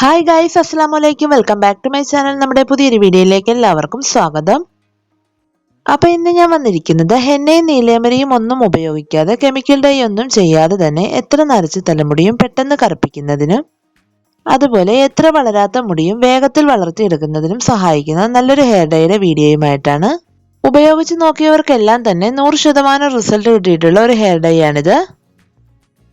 Hi guys അസ്സാം വലൈക്കും welcome back to my channel നമ്മുടെ പുതിയൊരു വീഡിയോയിലേക്ക് എല്ലാവർക്കും സ്വാഗതം. അപ്പോൾ ഇന്ന് ഞാൻ വന്നിരിക്കുന്നത് ഹെന്നയും നീലയമരിയും ഒന്നും ഉപയോഗിക്കാതെ കെമിക്കൽ ഡൈ ഒന്നും ചെയ്യാതെ തന്നെ എത്ര നരച്ച തലമുടിയും പെട്ടെന്ന് കറുപ്പിക്കുന്നതിനും അതുപോലെ എത്ര വളരാത്ത മുടിയും വേഗത്തിൽ വളർത്തിയെടുക്കുന്നതിനും സഹായിക്കുന്ന നല്ലൊരു ഹെയർ ഡൈയുടെ വീഡിയോയുമായിട്ടാണ്. ഉപയോഗിച്ച് നോക്കിയവർക്കെല്ലാം തന്നെ നൂറ് ശതമാനം റിസൾട്ട് കിട്ടിയിട്ടുള്ള ഒരു ഹെയർ ഡൈ ആണിത്.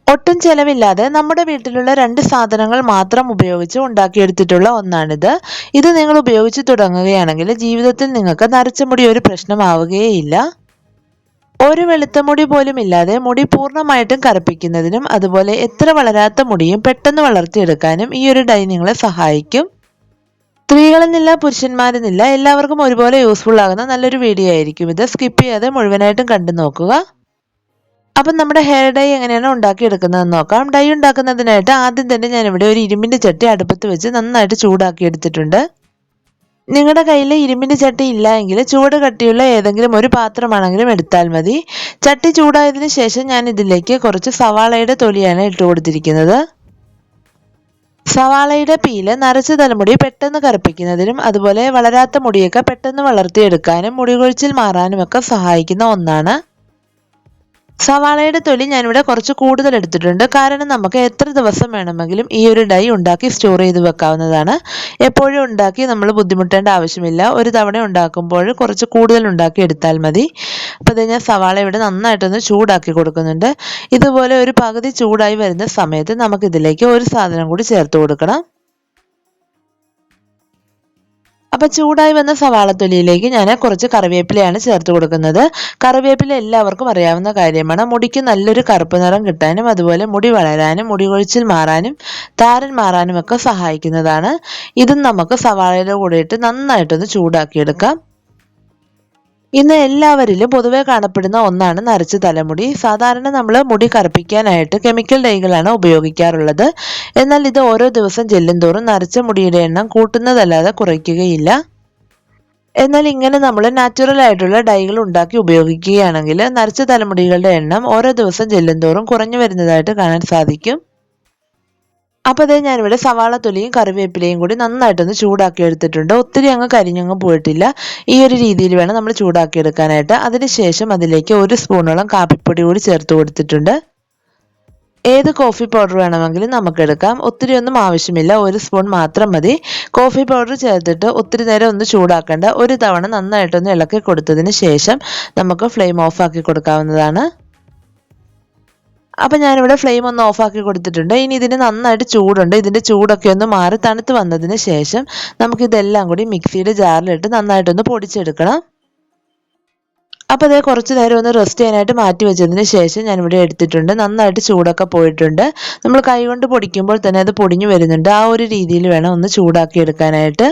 ഒട്ടും ചെലവില്ലാതെ നമ്മുടെ വീട്ടിലുള്ള രണ്ട് സാധനങ്ങൾ മാത്രം ഉപയോഗിച്ച് ഉണ്ടാക്കിയെടുത്തിട്ടുള്ള ഒന്നാണിത്. ഇത് നിങ്ങൾ ഉപയോഗിച്ച് തുടങ്ങുകയാണെങ്കിൽ ജീവിതത്തിൽ നിങ്ങൾക്ക് നരച്ച മുടി ഒരു പ്രശ്നമാവുകയേയില്ല. ഒരു വെളുത്ത മുടി പോലും ഇല്ലാതെ മുടി പൂർണമായിട്ടും കറുപ്പിക്കുന്നതിനും അതുപോലെ എത്ര വളരാത്ത മുടിയും പെട്ടെന്ന് വളർത്തിയെടുക്കാനും ഈ ഒരു ഡൈ നിങ്ങളെ സഹായിക്കും. സ്ത്രീകളെന്നില്ല പുരുഷന്മാരെന്നില്ല എല്ലാവർക്കും ഒരുപോലെ യൂസ്ഫുൾ ആകുന്ന നല്ലൊരു വീഡിയോ ആയിരിക്കും ഇത്. സ്കിപ്പ് ചെയ്യാതെ മുഴുവനായിട്ടും കണ്ടു നോക്കുക അപ്പം നമ്മുടെ ഹെയർ ഡൈ എങ്ങനെയാണ് ഉണ്ടാക്കിയെടുക്കുന്നതെന്ന് നോക്കാം. ഡൈ ഉണ്ടാക്കുന്നതിനായിട്ട് ആദ്യം തന്നെ ഞാൻ ഇവിടെ ഒരു ഇരുമ്പിന്റെ ചട്ടി അടുപ്പത്ത് വെച്ച് നന്നായിട്ട് ചൂടാക്കി എടുത്തിട്ടുണ്ട് നിങ്ങളുടെ കയ്യിൽ ഇരുമ്പിന്റെ ചട്ടി ഇല്ല എങ്കിൽ ചൂട് കട്ടിയുള്ള ഏതെങ്കിലും ഒരു പാത്രമാണെങ്കിലും എടുത്താൽ മതി. ചട്ടി ചൂടായതിനു ശേഷം ഞാൻ ഇതിലേക്ക് കുറച്ച് സവാളയുടെ തൊലിയാണ് ഇട്ട് കൊടുത്തിരിക്കുന്നത്. സവാളയുടെ പീൽ നരച്ച തലമുടി പെട്ടെന്ന് കറുപ്പിക്കുന്നതിനും അതുപോലെ വളരാത്ത മുടിയൊക്കെ പെട്ടെന്ന് വളർത്തിയെടുക്കാനും മുടി കൊഴിച്ചിൽ മാറാനുമൊക്കെ സഹായിക്കുന്ന ഒന്നാണ്. സവാളയുടെ തൊലി ഞാനിവിടെ കുറച്ച് കൂടുതൽ എടുത്തിട്ടുണ്ട്. കാരണം നമുക്ക് എത്ര ദിവസം വേണമെങ്കിലും ഈ ഒരു ഡൈ ഉണ്ടാക്കി സ്റ്റോർ ചെയ്ത് വെക്കാവുന്നതാണ്. എപ്പോഴും ഉണ്ടാക്കി നമ്മൾ ബുദ്ധിമുട്ടേണ്ട ആവശ്യമില്ല. ഒരു തവണ ഉണ്ടാക്കുമ്പോൾ കുറച്ച് കൂടുതൽ ഉണ്ടാക്കി എടുത്താൽ മതി. അപ്പോൾ ഇത് ഞാൻ സവാള ഇവിടെ നന്നായിട്ടൊന്ന് ചൂടാക്കി കൊടുക്കുന്നുണ്ട്. ഇതുപോലെ ഒരു പകുതി ചൂടായി വരുന്ന സമയത്ത് നമുക്കിതിലേക്ക് ഒരു സാധനം കൂടി ചേർത്ത് കൊടുക്കണം. അപ്പം ചൂടായി വന്ന സവാള തൊലിയിലേക്ക് ഞാൻ കുറച്ച് കറിവേപ്പിലയാണ് ചേർത്ത് കൊടുക്കുന്നത്. കറിവേപ്പില എല്ലാവർക്കും അറിയാവുന്ന കാര്യമാണ്. മുടിക്ക് നല്ലൊരു കറുപ്പ് നിറം കിട്ടാനും അതുപോലെ മുടി വളരാനും മുടി കൊഴിച്ചിൽ മാറാനും താരൻ മാറാനും ഒക്കെ സഹായിക്കുന്നതാണ്. ഇതും നമുക്ക് സവാളയുടെ കൂടെ ഇട്ട് നന്നായിട്ടൊന്ന് ചൂടാക്കിയെടുക്കാം. ഇന്ന് എല്ലാവരിലും പൊതുവെ കാണപ്പെടുന്ന ഒന്നാണ് നരച്ച തലമുടി. സാധാരണ നമ്മൾ മുടി കറുപ്പിക്കാനായിട്ട് കെമിക്കൽ ഡൈകളാണ് ഉപയോഗിക്കാറുള്ളത്. എന്നാൽ ഇത് ഓരോ ദിവസം ചെല്ലുന്തോറും നരച്ച മുടിയുടെ എണ്ണം കൂട്ടുന്നതല്ലാതെ കുറയ്ക്കുകയില്ല. എന്നാൽ ഇങ്ങനെ നമ്മൾ നാച്ചുറൽ ആയിട്ടുള്ള ഡൈകൾ ഉണ്ടാക്കി ഉപയോഗിക്കുകയാണെങ്കിൽ നരച്ച തലമുടികളുടെ എണ്ണം ഓരോ ദിവസം ചെല്ലുന്തോറും കുറഞ്ഞു വരുന്നതായിട്ട് കാണാൻ സാധിക്കും. അപ്പോൾ അതേ ഞാനിവിടെ സവാള തൊലിയും കറിവേപ്പിലയും കൂടി നന്നായിട്ടൊന്ന് ചൂടാക്കി എടുത്തിട്ടുണ്ട് ഒത്തിരി അങ്ങ് കരിഞ്ഞങ്ങ് പോയിട്ടില്ല. ഈ ഒരു രീതിയിൽ വേണം നമ്മൾ ചൂടാക്കി എടുക്കാനായിട്ട് അതിനുശേഷം അതിലേക്ക് ഒരു സ്പൂണോളം കാപ്പിപ്പൊടി കൂടി ചേർത്ത് കൊടുത്തിട്ടുണ്ട്. ഏത് കോഫി പൗഡർ വേണമെങ്കിലും നമുക്ക് എടുക്കാം. ഒത്തിരി ഒന്നും ആവശ്യമില്ല. ഒരു സ്പൂൺ മാത്രം മതി. കോഫി പൗഡർ ചേർത്തിട്ട് ഒത്തിരി നേരം ഒന്ന് ചൂടാക്കേണ്ട. ഒരു തവണ നന്നായിട്ടൊന്ന് ഇളക്കി കൊടുത്തതിന് ശേഷം നമുക്ക് ഫ്ലെയിം ഓഫ് ആക്കി കൊടുക്കാവുന്നതാണ്. അപ്പം ഞാനിവിടെ ഫ്ലെയിം ഒന്ന് ഓഫാക്കി കൊടുത്തിട്ടുണ്ട്. ഇനി ഇതിന് നന്നായിട്ട് ചൂടുണ്ട്. ഇതിന്റെ ചൂടൊക്കെ ഒന്ന് മാറി തണുത്ത് വന്നതിന് ശേഷം നമുക്കിതെല്ലാം കൂടി മിക്സിയുടെ ജാറിലിട്ട് നന്നായിട്ടൊന്ന് പൊടിച്ചെടുക്കണം. അപ്പോൾ അതേ കുറച്ച് നേരം ഒന്ന് റെസ്റ്റ് ചെയ്യാനായിട്ട് മാറ്റി വെച്ചതിന് ശേഷം ഞാൻ ഇവിടെ എടുത്തിട്ടുണ്ട്. നന്നായിട്ട് ചൂടൊക്കെ പോയിട്ടുണ്ട്. നമ്മൾ കൈ കൊണ്ട് പൊടിക്കുമ്പോൾ തന്നെ അത് പൊടിഞ്ഞു വരുന്നുണ്ട്. ആ ഒരു രീതിയിൽ വേണം ഒന്ന് ചൂടാക്കി എടുക്കാനായിട്ട്.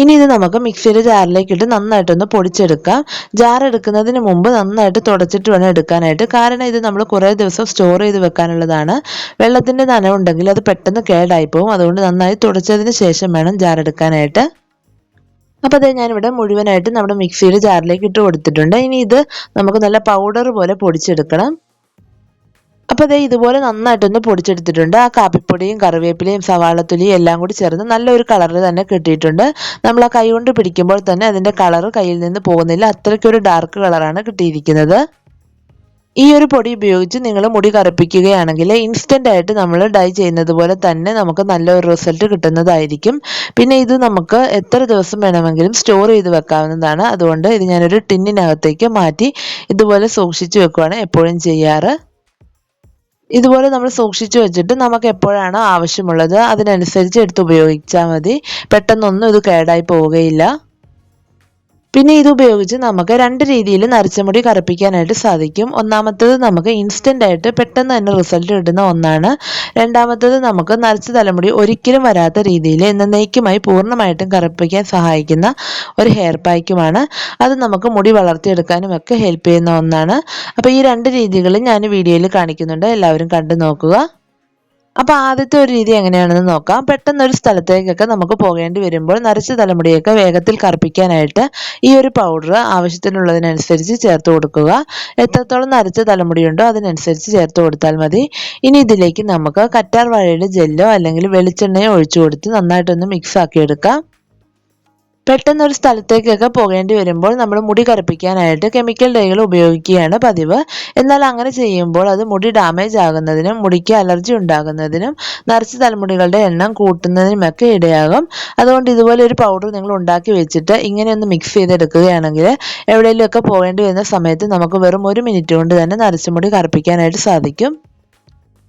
ഇനി ഇത് നമുക്ക് മിക്സിയുടെ ജാറിലേക്ക് ഇട്ട് നന്നായിട്ടൊന്ന് പൊടിച്ചെടുക്കാം. ജാർ എടുക്കുന്നതിന് മുമ്പ് നന്നായിട്ട് തുടച്ചിട്ട് വേണം എടുക്കാനായിട്ട്. കാരണം ഇത് നമ്മൾ കുറേ ദിവസം സ്റ്റോർ ചെയ്ത് വെക്കാനുള്ളതാണ്. വെള്ളത്തിന്റെ നനവുണ്ടെങ്കിൽ അത് പെട്ടെന്ന് കേടായി പോകും അതുകൊണ്ട് നന്നായി തുടച്ചതിന് ശേഷം വേണം ജാർ എടുക്കാനായിട്ട്. അപ്പോൾ അതേ ഞാനിവിടെ മുഴുവനായിട്ട് നമ്മുടെ മിക്സിയുടെ ജാറിലേക്ക് ഇട്ട് കൊടുത്തിട്ടുണ്ട്. ഇനി ഇത് നമുക്ക് നല്ല പൗഡർ പോലെ പൊടിച്ചെടുക്കണം. അപ്പോൾ അതേ ഇതുപോലെ നന്നായിട്ടൊന്ന് പൊടിച്ചെടുത്തിട്ടുണ്ട്. ആ കാപ്പിപ്പൊടിയും കറിവേപ്പിലയും സവാളത്തൊലിയും എല്ലാം കൂടി ചേർന്ന് നല്ലൊരു കളർ തന്നെ കിട്ടിയിട്ടുണ്ട്. നമ്മൾ ആ കൈ കൊണ്ട് പിടിക്കുമ്പോൾ തന്നെ അതിന്റെ കളർ കയ്യിൽ നിന്ന് പോകുന്നില്ല. അത്രയ്ക്കൊരു ഡാർക്ക് കളറാണ് കിട്ടിയിരിക്കുന്നത്. ഈ ഒരു പൊടി ഉപയോഗിച്ച് നിങ്ങൾ മുടി കറുപ്പിക്കുകയാണെങ്കിൽ ഇൻസ്റ്റന്റ് ആയിട്ട് നമ്മൾ ഡൈ ചെയ്യുന്നത് പോലെ തന്നെ നമുക്ക് നല്ലൊരു റിസൾട്ട് കിട്ടുന്നതായിരിക്കും. പിന്നെ ഇത് നമുക്ക് എത്ര ദിവസം വേണമെങ്കിലും സ്റ്റോർ ചെയ്ത് വെക്കാവുന്നതാണ്. അതുകൊണ്ട് ഇത് ഞാനൊരു ടിന്നിനകത്തേക്ക് മാറ്റി ഇതുപോലെ സൂക്ഷിച്ചു വെക്കുകയാണ് എപ്പോഴും ചെയ്യാറ്. ഇതുപോലെ നമ്മൾ സൂക്ഷിച്ചു വെച്ചിട്ട് നമുക്ക് എപ്പോഴാണ് ആവശ്യമുള്ളത് അതിനനുസരിച്ച് എടുത്ത് ഉപയോഗിച്ചാൽ മതി. പെട്ടെന്നൊന്നും ഇത് കേടായി പോവുകയില്ല. പിന്നെ ഇത് ഉപയോഗിച്ച് നമുക്ക് രണ്ട് രീതിയിൽ നരച്ച മുടി കറുപ്പിക്കാനായിട്ട് സാധിക്കും. ഒന്നാമത്തേത് നമുക്ക് ഇൻസ്റ്റന്റ് ആയിട്ട് പെട്ടെന്ന് തന്നെ റിസൾട്ട് കിട്ടുന്ന ഒന്നാണ്. രണ്ടാമത്തേത് നമുക്ക് നരച്ച തലമുടി ഒരിക്കലും വരാത്ത രീതിയിൽ എന്നേക്കുമായി പൂർണമായിട്ടും കറുപ്പിക്കാൻ സഹായിക്കുന്ന ഒരു ഹെയർ പാക്കുമാണ് അത് നമുക്ക് മുടി വളർത്തിയെടുക്കാനും ഒക്കെ ഹെൽപ്പ് ചെയ്യുന്ന ഒന്നാണ്. അപ്പോൾ ഈ രണ്ട് രീതികളും ഞാൻ വീഡിയോയിൽ കാണിക്കുന്നുണ്ട്. എല്ലാവരും കണ്ടു നോക്കുക. അപ്പോൾ ആദ്യത്തെ ഒരു രീതി എങ്ങനെയാണെന്ന് നോക്കാം. പെട്ടെന്ന് ഒരു സ്ഥലത്തേക്കൊക്കെ നമുക്ക് പോകേണ്ടി വരുമ്പോൾ നരച്ച തലമുടിയൊക്കെ വേഗത്തിൽ കറുപ്പിക്കാനായിട്ട് ഈ ഒരു പൗഡർ ആവശ്യത്തിനുള്ളതിനനുസരിച്ച് ചേർത്ത് കൊടുക്കുക. എത്രത്തോളം നരച്ച തലമുടിയുണ്ടോ അതിനനുസരിച്ച് ചേർത്ത് കൊടുത്താൽ മതി. ഇനി ഇതിലേക്ക് നമുക്ക് കറ്റാർ വാഴയുടെ ജെല്ലോ അല്ലെങ്കിൽ വെളിച്ചെണ്ണയോ ഒഴിച്ചു കൊടുത്ത് നന്നായിട്ടൊന്ന് മിക്സ് ആക്കി എടുക്കാം പെട്ടെന്ന് ഒരു സ്ഥലത്തേക്കൊക്കെ പോകേണ്ടി വരുമ്പോൾ നമ്മൾ മുടി കറുപ്പിക്കാനായിട്ട് കെമിക്കൽ ഡൈകൾ ഉപയോഗിക്കുകയാണ് പതിവ്. എന്നാൽ അങ്ങനെ ചെയ്യുമ്പോൾ അത് മുടി ഡാമേജ് ആകുന്നതിനും മുടിക്ക് അലർജി ഉണ്ടാകുന്നതിനും നരച്ച തലമുടികളുടെ എണ്ണം കൂട്ടുന്നതിനുമൊക്കെ ഇടയാകും. അതുകൊണ്ട് ഇതുപോലെ ഒരു പൗഡർ നിങ്ങൾ ഉണ്ടാക്കി വെച്ചിട്ട് ഇങ്ങനെ ഒന്ന് മിക്സ് ചെയ്തെടുക്കുകയാണെങ്കിൽ എവിടെയെങ്കിലുമൊക്കെ പോകേണ്ടി വരുന്ന സമയത്ത് നമുക്ക് വെറും ഒരു മിനിറ്റ് കൊണ്ട് തന്നെ നരച്ച മുടി കറുപ്പിക്കാനായിട്ട് സാധിക്കും.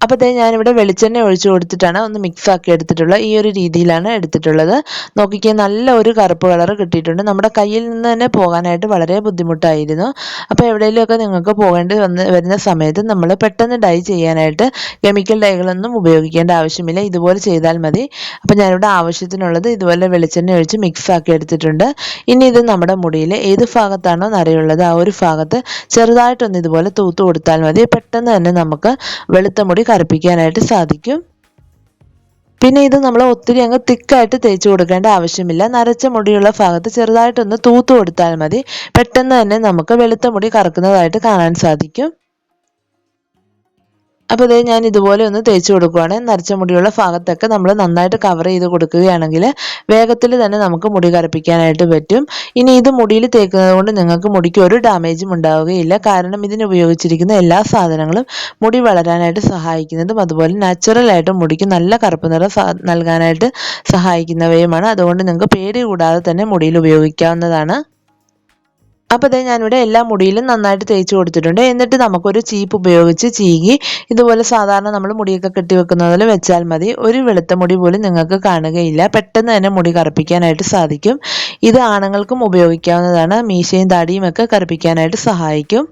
അപ്പോൾ ദേ ഞാനിവിടെ വെളിച്ചെണ്ണ ഒഴിച്ചു കൊടുത്തിട്ടാണ് ഒന്ന് മിക്സ് ആക്കി എടുത്തിട്ടുള്ളത്. ഈ ഒരു രീതിയിലാണ് എടുത്തിട്ടുള്ളത്. നോക്കിക്കാൻ നല്ല ഒരു കറുപ്പ് കളർ കിട്ടിയിട്ടുണ്ട്. നമ്മുടെ കയ്യിൽ നിന്ന് തന്നെ പോകാനായിട്ട് വളരെ ബുദ്ധിമുട്ടായിരുന്നു. അപ്പോൾ എവിടെയെങ്കിലുമൊക്കെ നിങ്ങൾക്ക് പോകേണ്ടി വന്ന് വരുന്ന സമയത്ത് നമ്മൾ പെട്ടെന്ന് ഡൈ ചെയ്യാനായിട്ട് കെമിക്കൽ ഡൈകളൊന്നും ഉപയോഗിക്കേണ്ട ആവശ്യമില്ല. ഇതുപോലെ ചെയ്താൽ മതി. അപ്പോൾ ഞാനിവിടെ ആവശ്യത്തിനുള്ളത് ഇതുപോലെ വെളിച്ചെണ്ണ ഒഴിച്ച് മിക്സ് ആക്കി എടുത്തിട്ടുണ്ട്. ഇനി ഇത് നമ്മുടെ മുടിയിൽ ഏത് ഭാഗത്താണോ നരയുള്ളത് ആ ഒരു ഭാഗത്ത് ചെറുതായിട്ടൊന്ന് ഇതുപോലെ തൂത്ത് കൊടുത്താൽ മതി. പെട്ടെന്ന് തന്നെ നമുക്ക് വെളുത്ത മുടി കറുപ്പിക്കാനായിട്ട് സാധിക്കും. പിന്നെ ഇത് നമ്മൾ ഒത്തിരി അങ്ങ് തിക്കായിട്ട് തേച്ച് കൊടുക്കേണ്ട ആവശ്യമില്ല. നരച്ച മുടിയുള്ള ഭാഗത്ത് ചെറുതായിട്ടൊന്ന് തൂത്ത് കൊടുത്താൽ മതി. പെട്ടെന്ന് തന്നെ നമുക്ക് വെളുത്ത മുടി കറക്കുന്നതായിട്ട് കാണാൻ സാധിക്കും. അപ്പോൾ ഇതേ ഞാൻ ഇതുപോലെ ഒന്ന് തേച്ച് കൊടുക്കുകയാണ് നരച്ച മുടിയുള്ള ഭാഗത്തൊക്കെ നമ്മൾ നന്നായിട്ട് കവർ ചെയ്ത് കൊടുക്കുകയാണെങ്കിൽ വേഗത്തിൽ തന്നെ നമുക്ക് മുടി കറുപ്പിക്കാനായിട്ട് പറ്റും. ഇനി ഇത് മുടിയിൽ തേക്കുന്നത് കൊണ്ട് നിങ്ങൾക്ക് മുടിക്ക് ഒരു ഡാമേജും ഉണ്ടാവുകയില്ല. കാരണം ഇതിന് ഉപയോഗിച്ചിരിക്കുന്ന എല്ലാ സാധനങ്ങളും മുടി വളരാനായിട്ട് സഹായിക്കുന്നതും അതുപോലെ നാച്ചുറലായിട്ട് മുടിക്ക് നല്ല കറുപ്പ് നിറം നൽകാനായിട്ട് സഹായിക്കുന്നവയുമാണ്. അതുകൊണ്ട് നിങ്ങൾക്ക് പേടി കൂടാതെ തന്നെ മുടിയിൽ ഉപയോഗിക്കാവുന്നതാണ്. അപ്പോൾ ഇതേ ഞാനിവിടെ എല്ലാ മുടിയിലും നന്നായിട്ട് തേച്ച് കൊടുത്തിട്ടുണ്ട്. എന്നിട്ട് നമുക്കൊരു ചീപ്പ് ഉപയോഗിച്ച് ചീകി ഇതുപോലെ സാധാരണ നമ്മൾ മുടിയൊക്കെ കെട്ടി വെക്കുന്നതിൽ വെച്ചാൽ മതി. ഒരു വെളുത്ത മുടി പോലും നിങ്ങൾക്ക് കാണുകയില്ല. പെട്ടെന്ന് തന്നെ മുടി കറുപ്പിക്കാനായിട്ട് സാധിക്കും. ഇത് ആണുങ്ങൾക്കും ഉപയോഗിക്കാവുന്നതാണ്. മീശയും താടിയും ഒക്കെ കറുപ്പിക്കാനായിട്ട് സഹായിക്കും.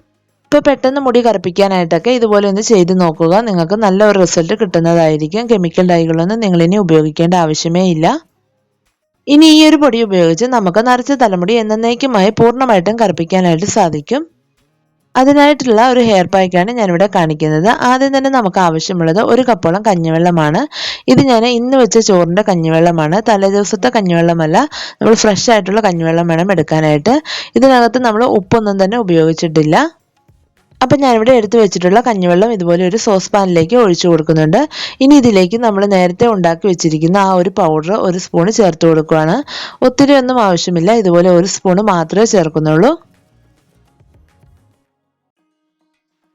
ഇപ്പോൾ പെട്ടെന്ന് മുടി കറുപ്പിക്കാനായിട്ടൊക്കെ ഇതുപോലെ ഒന്ന് ചെയ്ത് നോക്കുക. നിങ്ങൾക്ക് നല്ല ഒരു റിസൾട്ട് കിട്ടുന്നതായിരിക്കും. കെമിക്കൽ ഡൈകളൊന്നും നിങ്ങളിനി ഉപയോഗിക്കേണ്ട ആവശ്യമേ ഇല്ല. ഇനി ഈ ഒരു പൊടി ഉപയോഗിച്ച് നമുക്ക് നരച്ച തലമുടി എന്നേക്കുമായി പൂർണമായിട്ടും കറുപ്പിക്കാനായിട്ട് സാധിക്കും. അതിനായിട്ടുള്ള ഒരു ഹെയർ പാക്കാണ് ഞാനിവിടെ കാണിക്കുന്നത്. ആദ്യം തന്നെ നമുക്ക് ആവശ്യമുള്ളത് ഒരു കപ്പോളം കഞ്ഞിവെള്ളമാണ്. ഇത് ഞാൻ ഇന്ന് വെച്ച ചോറിന്റെ കഞ്ഞിവെള്ളമാണ്. തലേ ദിവസത്തെ കഞ്ഞിവെള്ളമല്ല നമ്മൾ ഫ്രഷ് ആയിട്ടുള്ള കഞ്ഞിവെള്ളം വേണം എടുക്കാനായിട്ട്. ഇതിനകത്ത് നമ്മൾ ഉപ്പൊന്നും തന്നെ ഉപയോഗിച്ചിട്ടില്ല. അപ്പം ഞാനിവിടെ എടുത്തു വെച്ചിട്ടുള്ള കഞ്ഞിവെള്ളം ഇതുപോലെ ഒരു സോസ് പാനിലേക്ക് ഒഴിച്ചു കൊടുക്കുന്നുണ്ട്. ഇനി ഇതിലേക്ക് നമ്മൾ നേരത്തെ ഉണ്ടാക്കി വെച്ചിരിക്കുന്ന ആ ഒരു പൗഡർ ഒരു സ്പൂണ് ചേർത്ത് കൊടുക്കുകയാണ് ഒത്തിരി ഒന്നും ആവശ്യമില്ല. ഇതുപോലെ ഒരു സ്പൂണ് മാത്രമേ ചേർക്കുന്നുള്ളൂ.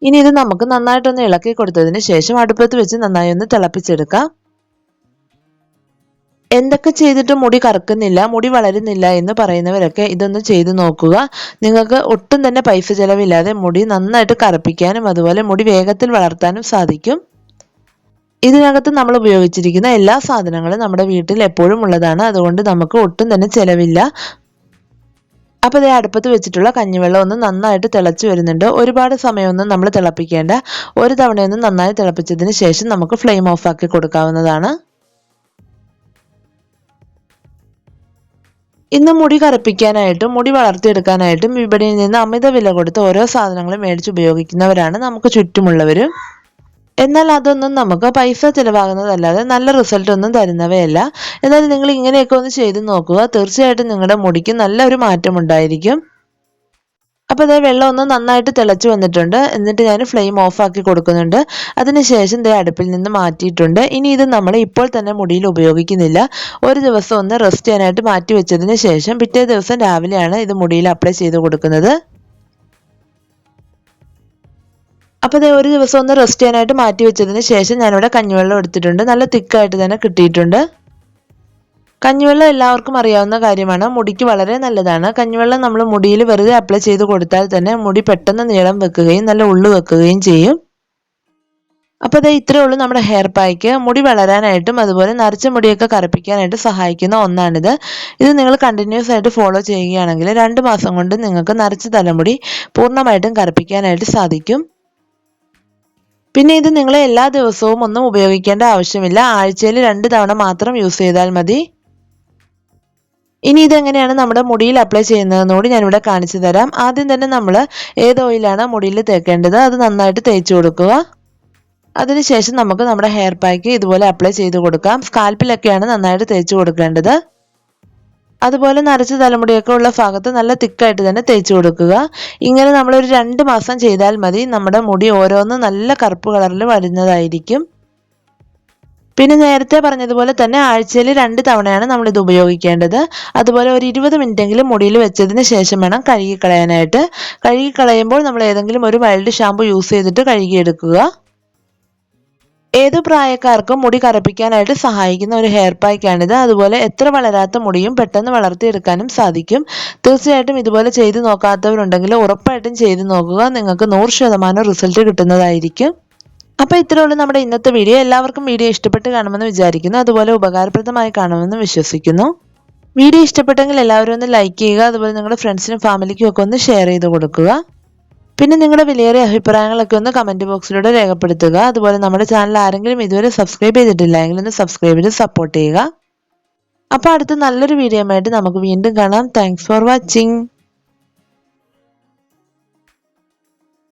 ഇനി ഇത് നമുക്ക് നന്നായിട്ടൊന്ന് ഇളക്കി കൊടുത്തതിന് ശേഷം അടുപ്പത്ത് വെച്ച് നന്നായി ഒന്ന് തിളപ്പിച്ചെടുക്കാം. എന്തൊക്കെ ചെയ്തിട്ടും മുടി കറക്കുന്നില്ല മുടി വളരുന്നില്ല എന്ന് പറയുന്നവരൊക്കെ ഇതൊന്ന് ചെയ്തു നോക്കുക. നിങ്ങൾക്ക് ഒട്ടും തന്നെ പൈസ ചെലവില്ലാതെ മുടി നന്നായിട്ട് കറുപ്പിക്കാനും അതുപോലെ മുടി വേഗത്തിൽ വളർത്താനും സാധിക്കും. ഇതിനകത്ത് നമ്മൾ ഉപയോഗിച്ചിരിക്കുന്ന എല്ലാ സാധനങ്ങളും നമ്മുടെ വീട്ടിൽ എപ്പോഴും ഉള്ളതാണ്. അതുകൊണ്ട് നമുക്ക് ഒട്ടും തന്നെ ചെലവില്ല. അപ്പോൾ ഇതേ അടുപ്പത്ത് വെച്ചിട്ടുള്ള കഞ്ഞിവെള്ളം ഒന്ന് നന്നായിട്ട് തിളച്ച് വരുന്നുണ്ട്. ഒരുപാട് സമയമൊന്നും നമ്മൾ തിളപ്പിക്കേണ്ട. ഒരു തവണയൊന്നും നന്നായി തിളപ്പിച്ചതിന് ശേഷം നമുക്ക് ഫ്ലെയിം ഓഫ് ആക്കി കൊടുക്കാവുന്നതാണ്. ഇന്ന് മുടി കറുപ്പിക്കാനായിട്ടും മുടി വളർത്തിയെടുക്കാനായിട്ടും വിപണിയിൽ നിന്ന് അമിത വില കൊടുത്ത് ഓരോ സാധനങ്ങളും മേടിച്ച് ഉപയോഗിക്കുന്നവരാണ് നമുക്ക് ചുറ്റുമുള്ളവരും. എന്നാൽ അതൊന്നും നമുക്ക് പൈസ ചിലവാകുന്നതല്ലാതെ നല്ല റിസൾട്ട് ഒന്നും തരുന്നവയല്ല. എന്നാൽ നിങ്ങൾ ഇങ്ങനെയൊക്കെ ഒന്ന് ചെയ്ത് നോക്കുക. തീർച്ചയായിട്ടും നിങ്ങളുടെ മുടിക്ക് നല്ലൊരു മാറ്റം ഉണ്ടായിരിക്കും അപ്പോൾ ഇതേ വെള്ളം ഒന്ന് നന്നായിട്ട് തിളച്ച് വന്നിട്ടുണ്ട്. എന്നിട്ട് ഞാൻ ഫ്ലെയിം ഓഫ് ആക്കി കൊടുക്കുന്നുണ്ട്. അതിനുശേഷം ഇതേ അടുപ്പിൽ നിന്ന് മാറ്റിയിട്ടുണ്ട്. ഇനി ഇത് നമ്മൾ ഇപ്പോൾ തന്നെ മുടിയിൽ ഉപയോഗിക്കുന്നില്ല. ഒരു ദിവസം ഒന്ന് റെസ്റ്റ് ചെയ്യാനായിട്ട് മാറ്റി വെച്ചതിന് ശേഷം പിറ്റേ ദിവസം രാവിലെയാണ് ഇത് മുടിയിൽ അപ്ലൈ ചെയ്ത് കൊടുക്കുന്നത്. അപ്പോൾ ഇതേ ഒരു ദിവസം ഒന്ന് റെസ്റ്റ് ചെയ്യാനായിട്ട് മാറ്റി വെച്ചതിന് ശേഷം ഞാനിവിടെ കഞ്ഞിവെള്ളം എടുത്തിട്ടുണ്ട്. നല്ല തിക്കായിട്ട് തന്നെ കിട്ടിയിട്ടുണ്ട്. കഞ്ഞിവെള്ളം എല്ലാവർക്കും അറിയാവുന്ന കാര്യമാണ്. മുടിക്ക് വളരെ നല്ലതാണ്. കഞ്ഞിവെള്ളം നമ്മൾ മുടിയിൽ വെറുതെ അപ്ലൈ ചെയ്ത് കൊടുത്താൽ തന്നെ മുടി പെട്ടെന്ന് നീളം വെക്കുകയും നല്ല ഉള്ളു വെക്കുകയും ചെയ്യും. അപ്പോൾ അതെ ഇത്രയേ ഉള്ളൂ നമ്മുടെ ഹെയർ പായ്ക്ക് മുടി വളരാനായിട്ടും അതുപോലെ നരച്ച മുടിയൊക്കെ കറുപ്പിക്കാനായിട്ട് സഹായിക്കുന്ന ഒന്നാണിത്. ഇത് നിങ്ങൾ കണ്ടിന്യൂസ് ആയിട്ട് ഫോളോ ചെയ്യുകയാണെങ്കിൽ രണ്ട് മാസം കൊണ്ട് നിങ്ങൾക്ക് നരച്ച തലമുടി പൂർണമായിട്ടും കറുപ്പിക്കാനായിട്ട് സാധിക്കും. പിന്നെ ഇത് നിങ്ങൾ എല്ലാ ദിവസവും ഒന്നും ഉപയോഗിക്കേണ്ട ആവശ്യമില്ല. ആഴ്ചയിൽ രണ്ട് തവണ മാത്രം യൂസ് ചെയ്താൽ മതി. ഇനി ഇതെങ്ങനെയാണ് നമ്മുടെ മുടിയിൽ അപ്ലൈ ചെയ്യുന്നതെന്നോട് ഞാനിവിടെ കാണിച്ചു തരാം. ആദ്യം തന്നെ നമ്മൾ ഏത് ഓയിലാണ് മുടിയിൽ തേക്കേണ്ടത് അത് നന്നായിട്ട് തേച്ചു കൊടുക്കുക. അതിനുശേഷം നമുക്ക് നമ്മുടെ ഹെയർ പാക്ക് ഇതുപോലെ അപ്ലൈ ചെയ്ത് കൊടുക്കാം. സ്കാൽപ്പിലൊക്കെയാണ് നന്നായിട്ട് തേച്ചു കൊടുക്കേണ്ടത്. അതുപോലെ നരച്ച തലമുടിയൊക്കെ ഉള്ള ഭാഗത്ത് നല്ല തിക്കായിട്ട് തന്നെ തേച്ചു കൊടുക്കുക. ഇങ്ങനെ നമ്മളൊരു രണ്ട് മാസം ചെയ്താൽ മതി. നമ്മുടെ മുടി ഓരോന്ന് നല്ല കറുപ്പ് കളറിൽ വരുന്നതായിരിക്കും. പിന്നെ നേരത്തെ പറഞ്ഞതുപോലെ തന്നെ ആഴ്ചയിൽ രണ്ട് തവണയാണ് നമ്മൾ ഇത് ഉപയോഗിക്കേണ്ടത്. അതുപോലെ ഒരു ഇരുപത് മിനിറ്റെങ്കിലും മുടിയിൽ വെച്ചതിന് ശേഷം വേണം കഴുകിക്കളയാനായിട്ട് കഴുകിക്കളയുമ്പോൾ നമ്മൾ ഏതെങ്കിലും ഒരു വൈൽഡ് ഷാമ്പു യൂസ് ചെയ്തിട്ട് കഴുകിയെടുക്കുക ഏത് പ്രായക്കാർക്കും മുടി കറുപ്പിക്കാനായിട്ട് സഹായിക്കുന്ന ഒരു ഹെയർ പാക്കാണിത് അതുപോലെ എത്ര വളരാത്ത മുടിയും പെട്ടെന്ന് വളർത്തിയെടുക്കാനും സാധിക്കും. തീർച്ചയായിട്ടും ഇതുപോലെ ചെയ്ത് നോക്കാത്തവരുണ്ടെങ്കിൽ ഉറപ്പായിട്ടും ചെയ്തു നോക്കുക. നിങ്ങൾക്ക് നൂറ് ശതമാനം റിസൾട്ട് കിട്ടുന്നതായിരിക്കും. അപ്പോൾ ഇത്രയേ ഉള്ളൂ നമ്മുടെ ഇന്നത്തെ വീഡിയോ എല്ലാവർക്കും വീഡിയോ ഇഷ്ടപ്പെട്ട് കാണുമെന്ന് വിചാരിക്കുന്നു. അതുപോലെ ഉപകാരപ്രദമായി കാണുമെന്ന് വിശ്വസിക്കുന്നു. വീഡിയോ ഇഷ്ടപ്പെട്ടെങ്കിൽ എല്ലാവരും ഒന്ന് ലൈക്ക് ചെയ്യുക. അതുപോലെ നിങ്ങളുടെ ഫ്രണ്ട്സിനും ഫാമിലിക്കും ഒക്കെ ഒന്ന് ഷെയർ ചെയ്ത് കൊടുക്കുക. പിന്നെ നിങ്ങളുടെ വിലയേറിയ അഭിപ്രായങ്ങളൊക്കെ ഒന്ന് കമന്റ് ബോക്സിലൂടെ രേഖപ്പെടുത്തുക. അതുപോലെ നമ്മുടെ ചാനൽ ആരെങ്കിലും ഇതുവരെ സബ്സ്ക്രൈബ് ചെയ്തിട്ടില്ല എങ്കിൽ ഒന്ന് സബ്സ്ക്രൈബ് ചെയ്ത് സപ്പോർട്ട് ചെയ്യുക. അപ്പോൾ അടുത്ത നല്ലൊരു വീഡിയോ ആയിട്ട് നമുക്ക് വീണ്ടും കാണാം. Thanks for watching